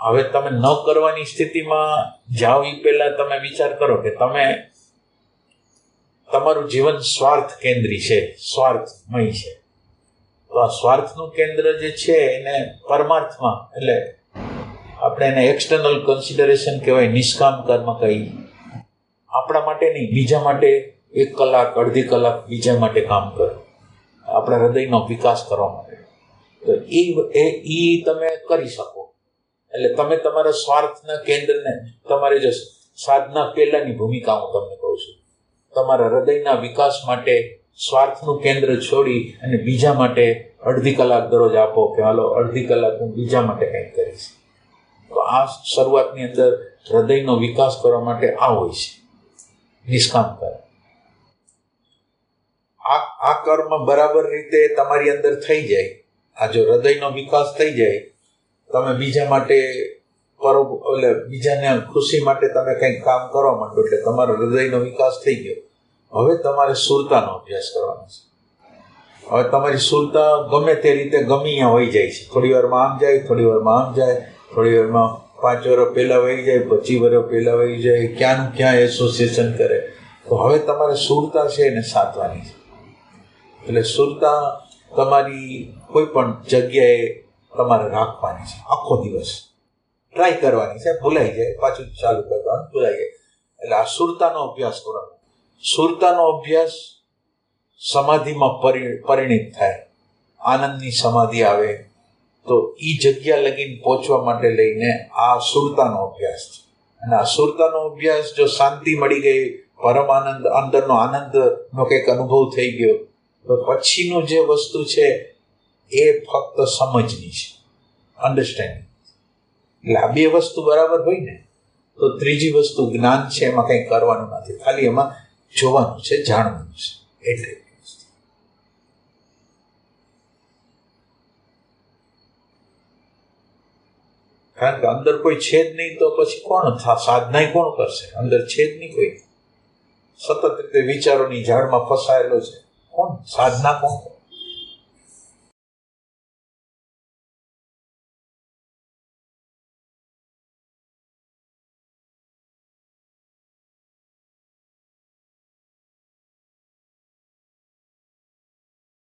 હવે તમે ન કરવાની સ્થિતિમાં જાઓ એ પહેલા તમે વિચાર કરો કે તમે તમારું જીવન સ્વાર્થ કેન્દ્રી છે, સ્વાર્થમય છે. તો આ સ્વાર્થનું કેન્દ્ર જે છે એને પરમાર્થમાં, એટલે આપણે એને એક્સટર્નલ કન્સિડરેશન કહેવાય, નિષ્કામ કર્મ કહી આપણા માટે નહીં, બીજા માટે એક કલાક, અડધી કલાક બીજા માટે કામ કરો. આપણા હૃદયનો વિકાસ કરવા માટે. તો એ એ તમે કરી શકો. એટલે તમે તમારા સ્વાર્થના કેન્દ્રને, તમારે જો સાધના પહેલાંની ભૂમિકા હું તમને કહું છું. તમારા હૃદયના વિકાસ માટે સ્વાર્થનું કેન્દ્ર છોડી અને બીજા માટે અડધી કલાક દરરોજ આપો કે હાલો, અડધી કલાક હું બીજા માટે કંઈક કરીશ. તો આ શરૂઆતની અંદર હૃદયનો વિકાસ કરવા માટે આ હોય છે. નિષ્કામ કર આ આ કર્મ બરાબર રીતે તમારી અંદર થઈ જાય. આ જો હૃદયનો વિકાસ થઈ જાય તમે બીજા માટે પરો એટલે બીજાને ખુશી માટે તમે કંઈક કામ કરવા માંડો એટલે તમારો હૃદયનો વિકાસ થઈ ગયો. હવે તમારે સુરતાનો અભ્યાસ કરવાનો છે. હવે તમારી સુરતા ગમે તે રીતે ગમે હોઈ જાય છે. થોડી વારમાં આમ જાય, થોડી વારમાં આમ જાય, થોડી વારમાં પાંચ વર્ષ પહેલાં વહી જાય, પચીસ વર્ષ પહેલાં વહી જાય, ક્યાંનું ક્યાં એસોસિએશન કરે. તો હવે તમારે સુરતા છે એને સાધવાની છે. એટલે સુરતા તમારી કોઈ પણ જગ્યાએ તમારે રાખવાની છે. આખો દિવસ. ટ્રાય કરવાની છે. ભૂલાઈ જાય. પાછું ચાલુ કરવાનું, ભૂલાઈ જાય. એટલે આ સુરતાનો અભ્યાસ કરવાનો સુરતાનો અભ્યાસ સમાધિમાં પરિ, પરિણિત થાય. આનંદની સમાધિ આવે. તો એ જગ્યા લગીને પહોંચવા માટે લઈને આ સુરતાનો અભ્યાસ છે. અને આ સુરતાનો અભ્યાસ જો શાંતિ મળી ગઈ પરમ આનંદ અંદરનો આનંદનો કંઈક અનુભવ થઈ ગયો, તો પછીનું જે વસ્તુ છે એ ફક્ત સમજની છે. અન્ડરસ્ટેન્ડિંગ એટલે આ બે વસ્તુ બરાબર હોય ને, તો ત્રીજી વસ્તુ જ્ઞાન છે, એમાં કંઈ કરવાનું નથી. ખાલી એમાં જોવાનું છે, જાણવાનું છે. એટલે. કારણ કે અંદર કોઈ છે જ નહીં, તો પછી કોણ સાધના કોણ કરશે? અંદર છે જ નહીં કોઈ. સતત રીતે વિચારોની ઝાડમાં ફસાયેલો છે. કોણ? સાધના કોણ?